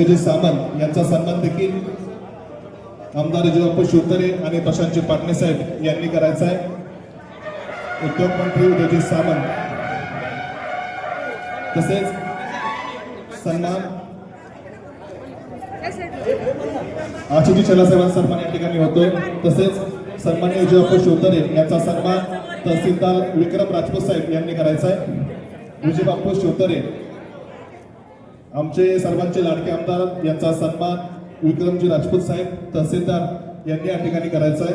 उदयजी सामंत यांचा सन्मान देखील आमदार जिवाप्पू शिवतरे आणि प्रशांतजी पाटणे साहेब यांनी करायचा आहे. उद्योग मंत्री उदयजी सामंत. तसेच सन्मान आशिजी चलासाहेबांचा सन्मान या ठिकाणी होतोय. तसेच सन्मान्य जिवाप्पू शिवतरे यांचा सन्मान तहसीलदार विक्रम राजपूत साहेब यांनी करायचा आहे. विजयबापू शिवतरे आमचे सर्वांचे लाडके आमदार यांचा सन्मान विक्रमजी राजपूत साहेब तहसीलदार यांनी या ठिकाणी करायचा आहे.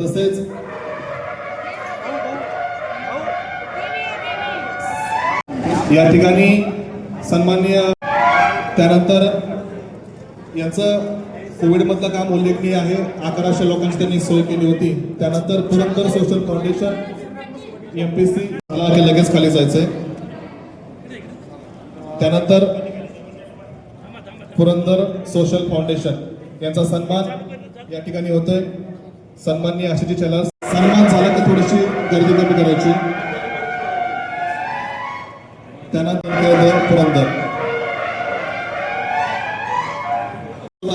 तसेच या ठिकाणी सन्माननीय त्यानंतर यांचं कोविडमधलं काम उल्लेखनीय आहे. अकराशे लोकांची त्यांनी सोय केली होती. त्यानंतर Purandar social foundation M P C मला लगेच खाली जायचंय. त्यानंतर पुरंदर सोशल फाउंडेशन यांचा सन्मान या ठिकाणी होतोय. सन्माननीय आशिजी चला सन्मान झाला की थोडीशी गर्दी कमी करायची. त्यानंतर पुरंदर.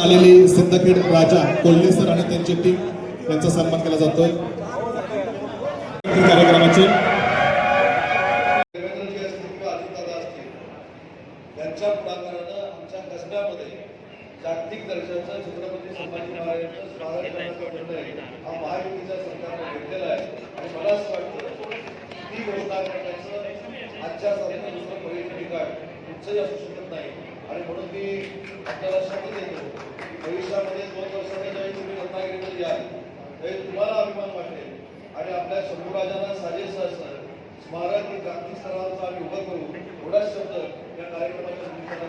आलेली सिंदखेड राजा कोल्हे सर आणि त्यांची टीम यांचा सन्मान केला जातोय कार्यक्रमाचे देवेंद्रजी असतील किंवा अजितदादा असतील त्यांच्या पुढाकारानं आमच्या कसब्यामध्ये दर्जाचं छत्रपती संभाजी महाराजांचं निर्णय हा महायुतीच्या सरकारने घेतलेला आहे. आणि मला असं वाटतं ती घोषणा करण्याचं आजच्या सारखं दुसरं पर्यटन ठिकाण कुठचंही असू शकत नाही. आणि म्हणून मी आपल्याला शब्द देतो भविष्यामध्ये दोन वर्षाने ज्यावेळी तुम्ही रत्नागिरीमध्ये याल. त्यावेळी तुम्हाला अभिमान वाटेल. आणि आपल्या शंभूराजांना साजेस असं स्मारक हे जागतिक स्तरावरचं आम्ही उभं करू. एवढाच शब्द या कार्यक्रमाच्या निमित्तानं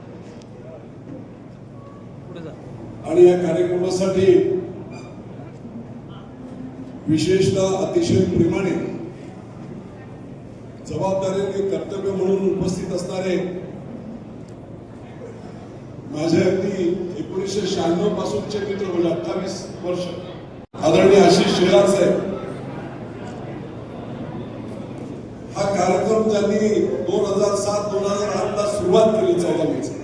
आणि या कार्यक्रमासाठी विशेषतः अतिशय प्रेमाने जबाबदारीने कर्तव्य म्हणून उपस्थित असणारे माझे अगदी एकोणीसशे शहाण्णव पासूनचे मित्र म्हणजे अठ्ठावीस वर्ष. आदरणीय आशिष शेलार साहेब हा कार्यक्रम त्यांनी दोन हजार सात दोन हजार आठ ला सुरुवात केली चौदा मेची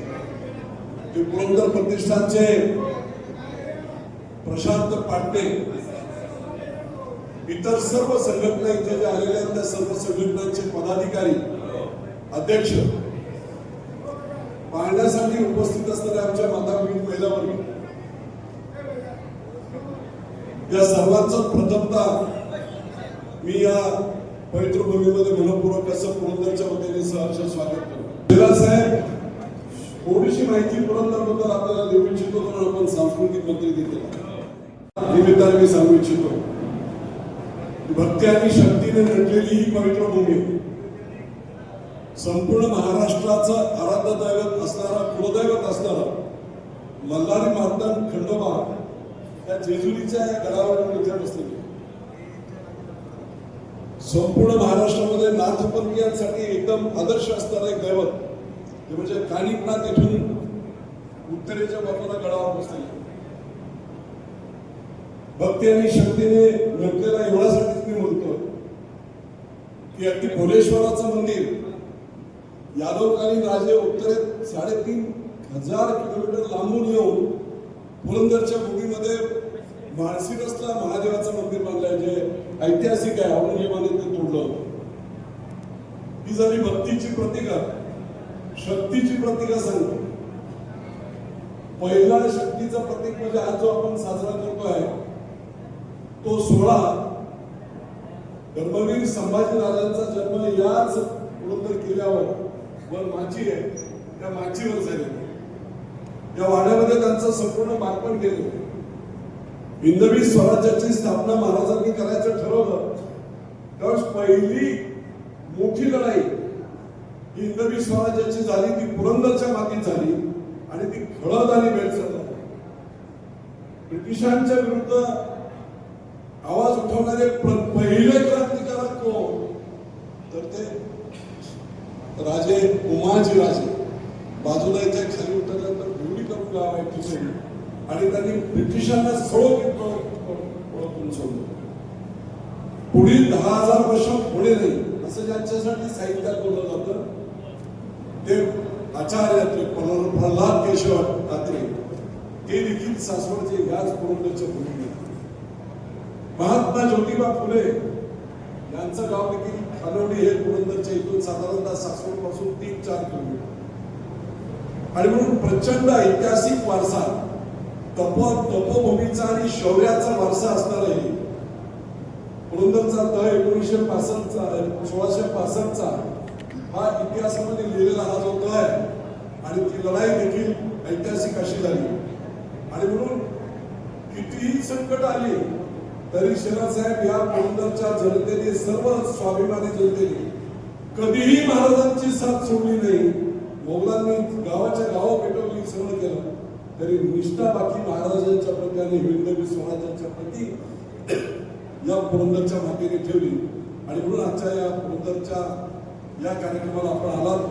पुरंदर प्रतिष्ठानचे प्रशांत पाटणे इतर सर्व संघटना इथे जे आलेल्या आहेत त्या सर्व संघटनांचे पदाधिकारी अध्यक्ष. पाहण्यासाठी उपस्थित असणाऱ्या आमच्या माता भगिनी महिला वर्ग. या सर्वांचं प्रथमता मी या पवित्र भूमीमध्ये मनपूर्वक असं पुरंदरच्या वतीने सहर्ष स्वागत करतो. जिल्हा साहेब थोडीशी माहिती पुरंदरबद्दल आपल्याला देऊ इच्छितो म्हणून आपण सांस्कृतिक मंत्री देखील निमित्ताने मी सांगू इच्छितो. भक्ती आणि शक्तीने नटलेली ही पवित्र भूमी. संपूर्ण महाराष्ट्राचा आराध्य दैवत असणारा कुलदैवत असणारा मल्हारी मारतान खंडोबा त्या जेजुरीच्या या गडावर इथे बसलेले संपूर्ण महाराष्ट्रामध्ये नाथपंथीयांसाठी एकदम आदर्श असणारा एक दैवत म्हणजे कानिकनाथ येथून उत्तरेच्या बाजूला गडावर बसलेले भक्ती आणि शक्तीने व्यक्तीला एवढ्यासाठी मी म्हणतो की अगदी भोलेश्वराचं मंदिर यादवकालीन राजे उत्तरेत साडेतीन हजार किलोमीटर लांबून येऊन पुरंदरच्या भूमीमध्ये माळशिरसला महादेवाचं मंदिर बांधलंय जे ऐतिहासिक आहे औरंगजेबाने ते तोडलं होतं. ही झाली भक्तीची प्रतिका शक्तीची प्रतिका सांगतो पहिला शक्तीचं प्रतीक म्हणजे आज जो आपण साजरा करतोय तो सोहळा धर्मवीर संभाजी राजांचा जन्म याच पुरंदर किल्ल्यावर वर माची आहे. त्या माचीवर झालेला या वाड्यामध्ये त्यांचं संपूर्ण बालपण केलं हिंदवी स्वराज्याची स्थापना महाराजांनी करायचं ठरवलं. त्यावेळेस पहिली मोठी लढाई हिंदवी स्वराज्याची झाली ती पुरंदरच्या मातीत झाली आणि ती खळद आणि बेलसर ब्रिटिशांच्या विरुद्ध आवाज उठवणारे पहिले क्रांतिकारक कोण? तर ते राजे उमाजी राजे. बाजूला इथे खाली उतरल्यानंतर भिवडी करून गाव आहे तिथे. आणि त्यांनी ब्रिटिशांना सळो ओळखून सोडलं. पुढील दहा हजार वर्ष पुढे नाही असं ज्यांच्यासाठी साहित्यात बोललं जातं ते आचार्य ते प्रल्हाद केशव ठाकरे ते देखील सासवडचे याच पुरंदरच्या भूमिकेत महात्मा ज्योतिबा फुले यांचं गाव देखील खानवडी हे पुरंदरच्या इथून साधारणतः सासवडपासून तीन चार किलोमीटर. आणि म्हणून प्रचंड ऐतिहासिक वारसा तप तपोभूमीचा आणि शौर्याचा वारसा असणारही हे. पुरंदरचा तह एकोणीसशे पासष्टचा सोळाशे पासष्टचा हा इतिहासामध्ये लिहिलेला हा जो तह आहे आणि ती लढाई देखील ऐतिहासिक अशी झाली. आणि म्हणून कितीही संकट आली तरी साहेब या पुरंदरच्या जनतेने सर्व स्वाभिमानी जनतेने कधीही महाराजांची साथ सोडली नाही. मोगलांनी गावाच्या गाव पेटवली सगळं केलं. तरी निष्ठा बाकी महाराजांच्या प्रती आणि हिंदवी स्वराज्यांच्या प्रती या पुरंदरच्या मातेने ठेवली. आणि म्हणून आजच्या या पुरंदरच्या या कार्यक्रमाला आपण आलात.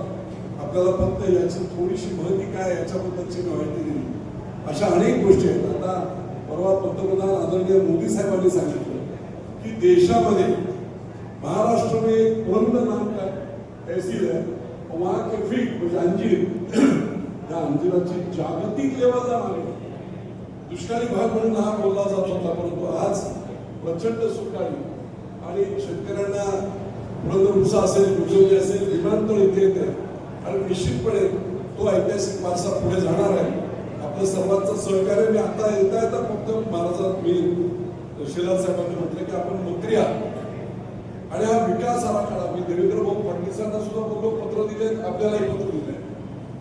आपल्याला फक्त याची थोडीशी माहिती काय याच्याबद्दलची माहिती दिली अशा अनेक गोष्टी आहेत. आता परवा पंतप्रधान आदरणीय मोदी साहेबांनी सांगितलं की देशामध्ये महाराष्ट्र में पुरंदर नाम का तहसील है और वहाँ के फीट म्हणजे अंजीर. त्या अंजिराची जागतिक लेवलला मागणी दुष्काळी भाग म्हणून हा बोलला जात होता परंतु आज प्रचंड सुकाळी. आणि शेतकऱ्यांना पुरंदर उपसा असेल गुजवली असेल विमानतळ इथे येते. आणि निश्चितपणे तो ऐतिहासिक वारसा पुढे जाणार आहे. आपलं सर्वांचं सहकार्य मी आता येता येता फक्त महाराजात मी शिलार साहेबांनी म्हटलं की आपण मंत्री आहात. आणि हा विकास आराखडा मी देवेंद्र भाऊ फडणवीसांना सुद्धा बोललो पत्र दिले आपल्यालाही पत्र दिले.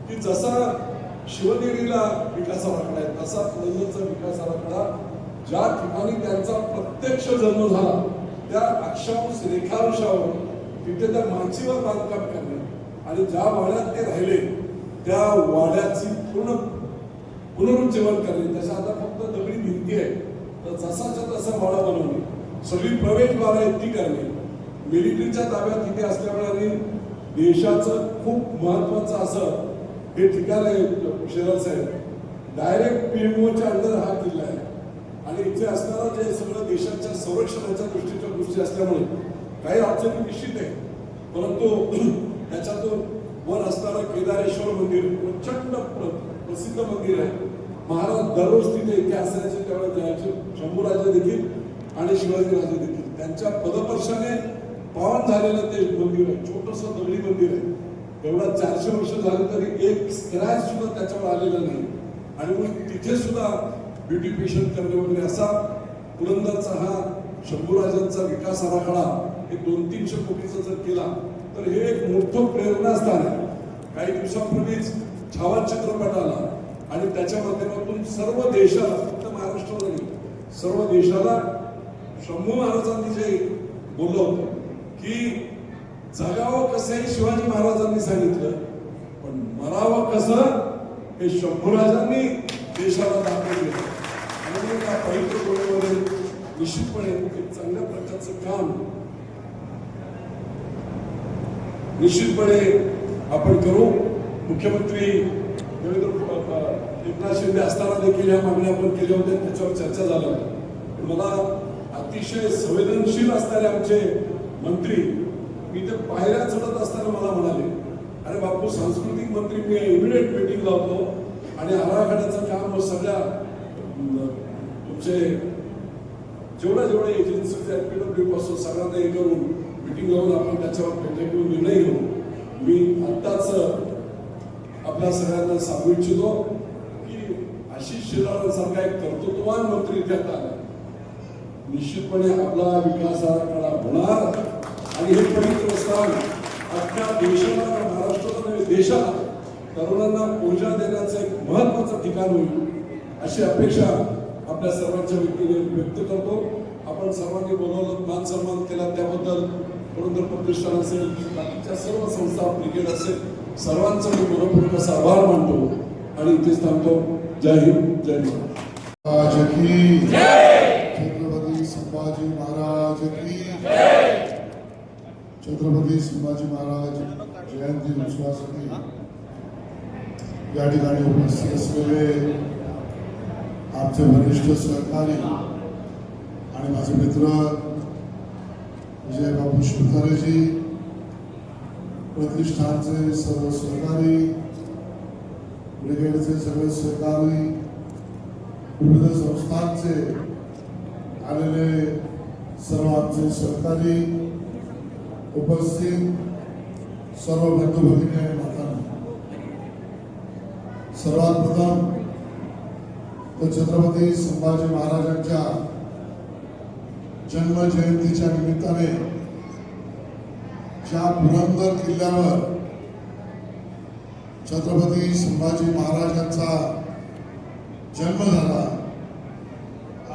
की जसा शिवनेरीला विकास आराखडा आहे तसा पुरंदरचा विकास आराखडा ज्या ठिकाणी त्यांचा प्रत्यक्ष जन्म झाला त्या अक्षांश रेखांशावर तिथे त्या माचीवर बांधकाम करणे. आणि ज्या वाड्यात ते राहिले त्या वाड्याची पूर्ण पुनरुज्जीवन करणे. त्याच्या आता फक्त दगडी भिंती आहे. तर जसाच्या तसा वाडा बनवणे. सगळी प्रवेशद्वार आहेत ती करणे. मिलिटरीच्या ताब्यात तिथे असल्यामुळे देशाचं खूप महत्वाचं असं हे ठिकाण आहे शेजार साहेब. डायरेक्ट पीएमओच्या अंडर हा किल्ला आहे. आणि इथे असणारा जे सगळं देशाच्या संरक्षणाच्या दृष्टीच्या गोष्टी असल्यामुळे काही अडचणी निश्चित आहे परंतु त्याच्यातून वर असणारं केदारेश्वर मंदिर प्रचंड प्र- प्रसिद्ध मंदिर आहे. महाराज दररोज तिथे इथे असायचे त्यावेळेस जायचे शंभूराजे देखील आणि शिवाजी राजे देखील. त्यांच्या पदपर्शाने पावन झालेलं ते मंदिर आहे छोटस दगडी मंदिर आहे. एवढा चारशे वर्ष झालं तरी एक स्क्रॅच सुद्धा त्याच्यावर आलेला नाही. आणि मग तिथे सुद्धा ब्युटिफिकेशन करणे वगैरे असा पुरंदरचा हा शंभूराजांचा विकास आराखडा हे दोन तीनशे कोटीचा जर केला तर हे एक मोठं प्रेरणास्थान आहे. काही दिवसापूर्वीच छावा चित्रपट आला. आणि त्याच्या माध्यमातून सर्व देशाला फक्त महाराष्ट्राला नाही सर्व देशाला शंभू महाराजांनी जे बोललं की जगावं कसं हे शिवाजी महाराजांनी सांगितलं पण मरावं कसं हे शंभूराजांनी देशाला दाखवलं आणि त्या या पवित्र निश्चितपणे एक चांगल्या प्रकारचं काम निश्चितपणे आपण करू. मुख्यमंत्री देवेंद्र एकनाथ शिंदे असताना देखील या मागण्या आपण केल्या होत्या त्याच्यावर चर्चा झाल्या मला अतिशय संवेदनशील असणारे आमचे मंत्री मी ते पायऱ्या चढत असताना मला म्हणाले अरे बापू सांस्कृतिक मंत्री मी इमिडिएट मिटिंग लावतो आणि आराखड्याचं काम सगळ्या तुमचे जेवढ्या जेवढ्या एजन्सीज आहेत पीडब्ल्यू पासून सगळ्यांना हे करून मिटिंग लावून आपण त्याच्यावर निर्णय घेऊ मी आत्ताच आपल्या सगळ्यांना सांगू इच्छितो की आशिष शिरासारखा एक कर्तृत्ववान मंत्री त्यात आला. निश्चितपणे आपला विकास आराखडा होणार आणि हे पवित्र स्थान आपल्या देशाला महाराष्ट्राला नव्हे देशाला तरुणांना ऊर्जा देण्याचं एक महत्वाचं ठिकाण होईल अशी अपेक्षा आपल्या सर्वांच्या व्यक्तीने व्यक्त करतो. आपण सर्वांनी बोलवलं मान सन्मान केला त्याबद्दल पुरंदर प्रतिष्ठान असेल बाकीच्या सर्व संस्था ब्रिगेड असेल सर्वांचा मी मनपूर्वक असा आभार मानतो आणि इथेच थांबतो. जय हिंद जय महाराज छत्रपती संभाजी महाराज की छत्रपती संभाजी महाराज जयंती उत्सवासाठी या ठिकाणी उपस्थित असलेले आमचे वरिष्ठ सहकारी आणि माझे मित्र विजयबाबू शिवतारेजी प्रतिष्ठानचे सर्व सहकारी ब्रिगेडचे सगळे सहकारी विविध संस्थांचे आलेले सर्व आमचे सहकारी उपस्थित सर्व बंधू भगिनी आणि मातांना. सर्वात प्रथम तर छत्रपती संभाजी महाराजांच्या जन्म जयंतीच्या निमित्ताने ज्या पुरंदर किल्ल्यावर छत्रपती संभाजी महाराजांचा जन्म झाला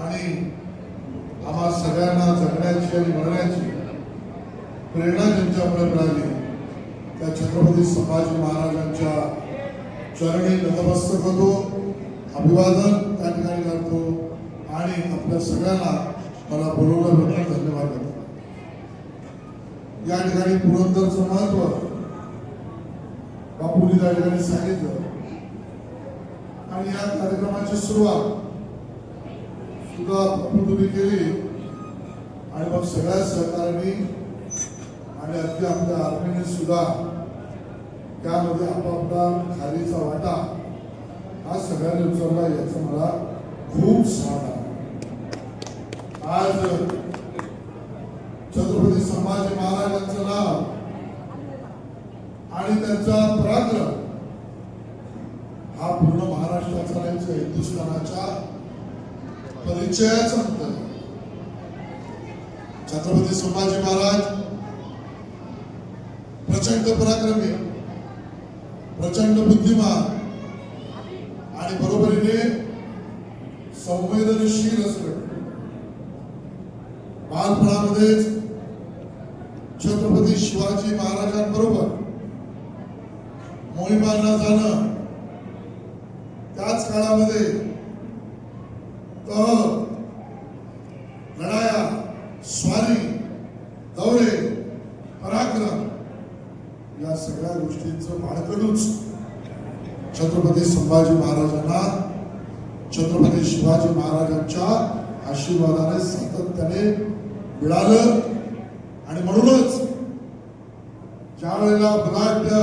आणि आम्हा सगळ्यांना जगण्याची आणि मरण्याची प्रेरणा ज्यांच्यामुळे मिळाली त्या छत्रपती संभाजी महाराजांच्या चरणी नतमस्तक होतो अभिवादन त्या ठिकाणी करतो आणि आपल्या सगळ्यांना मला बोलवल्याबद्दल धन्यवाद देतो या ठिकाणी पुरंदरचं महत्त्व बापूंनी त्या ठिकाणी सांगितलं. आणि या कार्यक्रमाची सुरुवात सुद्धा बापू तुम्ही केली. आणि मग सगळ्या सहकाऱ्यांनी आणि अगदी आमच्या आर्मीने सुद्धा त्यामध्ये आपापला खालीचा वाटा हा सगळ्यांनी उचलला याचा मला खूप समाधान आहे. छत्रपती संभाजी महाराजांचं नाव आणि त्यांचा पराक्रम हा पूर्ण महाराष्ट्राचा नाही हिंदुस्थानाच्या परिचयाचा अंतर छत्रपती संभाजी महाराज प्रचंड पराक्रमी प्रचंड बुद्धिमान आणि बरोबरीने संवेदनशील असणे बालपणामध्येच छत्रपती शिवाजी महाराजांबरोबर मोहिमांना जाणं त्याच काळामध्ये तह लढाया स्वारी दौरे पराक्रम या सगळ्या गोष्टींचं बाळकडूच छत्रपती संभाजी महाराजांना छत्रपती शिवाजी महाराजांच्या आशीर्वादाने सातत्याने मिळालं. आणि म्हणूनच ज्या वेळेला बलाढ्य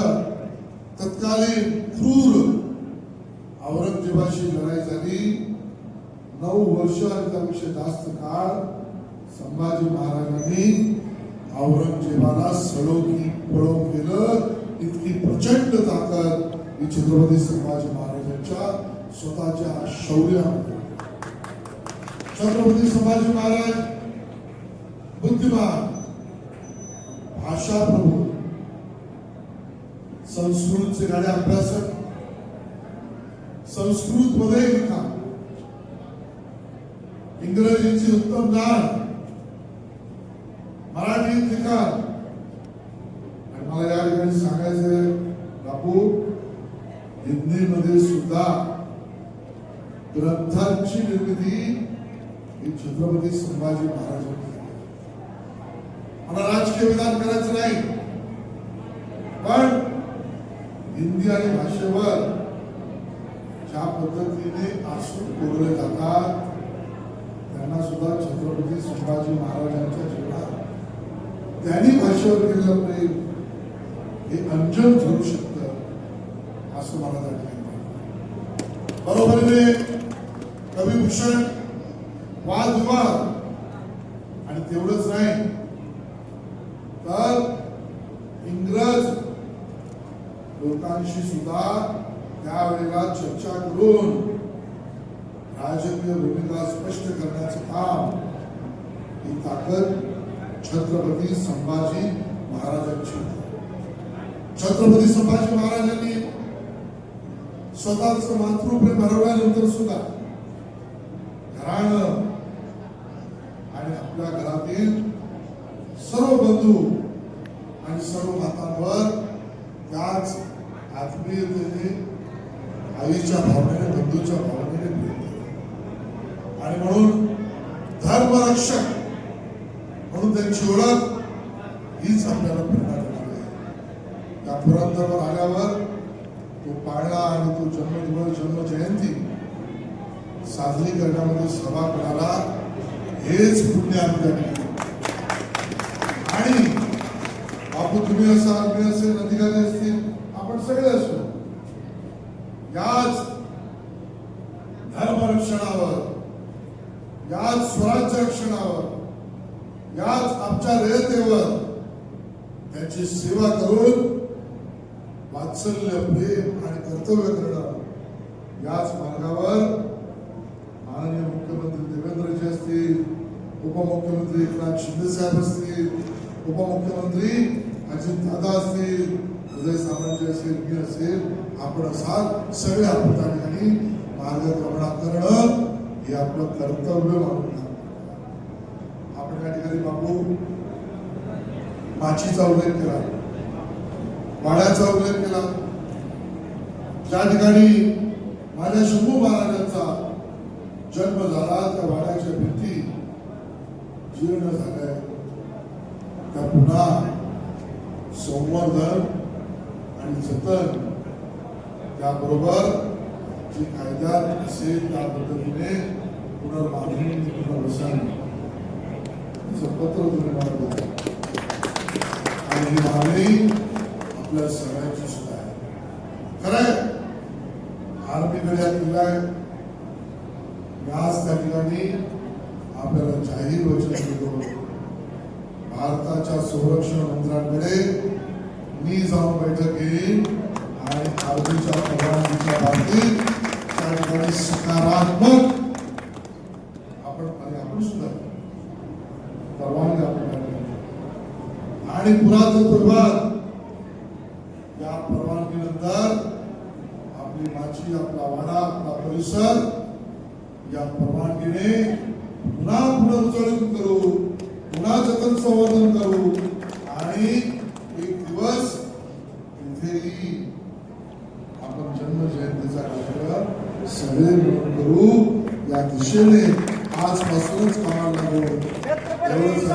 तत्कालीन क्रूर औरंगजेबाशी लढाई झाली नऊ वर्ष आणि त्यापेक्षा जास्त काळ संभाजी महाराजांनी औरंगजेबाला सळोकी पळो केलं. इतकी प्रचंड ताकद ही छत्रपती संभाजी महाराजांच्या स्वतःच्या शौर्यामध्ये. छत्रपती संभाजी महाराज बुद्धिमान भाषा प्रभू संस्कृतचे गाडे अभ्यासक संस्कृत मध्ये लिखा. इंग्रजीची उत्तम ज्ञान मराठीत लिखा. आणि मला या ठिकाणी सांगायचं बापू हिंदीमध्ये सुद्धा ग्रंथांची निर्मिती ही छत्रपती संभाजी महाराजांनी मला राजकीय विधान करायचं नाही. पण हिंदी आणि भाषेवर ज्या पद्धतीने आसून कोरले जातात त्यांना सुद्धा छत्रपती संभाजी महाराजांच्या जीवनात त्यांनी भाषेवर केलेलं प्रेम हे अंजन ठरू शकतं असं मला त्या ठिकाणी बरोबर बरोबरीने कविभूषण वादविवाद आणि तेवढंच नाही तर इंग्रज लोकांशी सुद्धा त्यावेळेला चर्चा करून राजकीय भूमिका स्पष्ट करण्याचं काम ही ताकद छत्रपती संभाजी महाराजांची छत्रपती संभाजी महाराजांनी स्वतःच मातृप्रेम हरवल्यानंतर सुद्धा घराणं आणि आपल्या घरातील सर्व बंधू आणि सर्व मातांवर त्याच आत्मीयतेने आईच्या भावनेने बंधूच्या भावनेने प्रेम केलं. आणि म्हणून धर्मरक्षक म्हणून त्यांची ओळख हीच आपल्याला प्रेरणा देणार आहे या पुरंदरवर आल्यावर तो पाळणा आणि तो जन्मदिवस जन्म जयंती साजरी करण्यामध्ये मिळाला हेच पुण्य आम्ही आणि बापू तुम्ही असाल मी असेल अधिकारी असतील आपण सगळे असू. याच धर्मरक्षणावर याच स्वराज्य रक्षणावर याच आमच्या रयतेवर त्यांची सेवा करून वात्सल्य प्रेम आणि कर्तव्य करणं याच मार्गावर माननीय मुख्यमंत्री देवेंद्रजी असतील उपमुख्यमंत्री एकनाथ शिंदे साहेब असतील उपमुख्यमंत्री अजित असतील उदय सामंत असेल मी असेल आपण असाल सगळे आपण त्या ठिकाणी मार्गक्रमणा करणं हे आपलं कर्तव्य मानून आपण त्या ठिकाणी बापू माचीचा उल्लेख केला वाड्याचा उल्लेख केला ज्या ठिकाणी माझ्या शंभू महाराजांचा जन्म झाला त्या वाड्याच्या भीती जीर्ण झालंय त्या पुन्हा संवर्धन आणि जतन त्याबरोबर जे कायद्यात असेल त्या पद्धतीने पुनर्बांधणी पुनर्वसन. याचं पत्र तुम्ही आणि ही मागणी आपल्या सगळ्यांची सुद्धा आहे. खरंय आर्मी गड्यात दिलाय मी आज त्या ठिकाणी आपल्याला जाहीर वचन देतो. भारताच्या संरक्षण मंत्र्यांकडे मी जाऊन बैठक घेईन आणि आर्मीच्या परवानगीच्या बाबतीत त्या ठिकाणी सकारात्मक आपण आणि आपण सुद्धा परवानगी आपण आणि पुरातत्व विभाग या परवानगीनंतर आपली माची आपला वाडा आपला परिसर या परवानगीने पुन्हा पुनरुज्जीवन करू पुन्हा जतन संवर्धन करू. आणि एक दिवस आपण जन्म जयंतीचा कार्यक्रम सगळे मिळून करू. या दिशेने आजपासूनच कामाला लागू छत्रपती एवढंच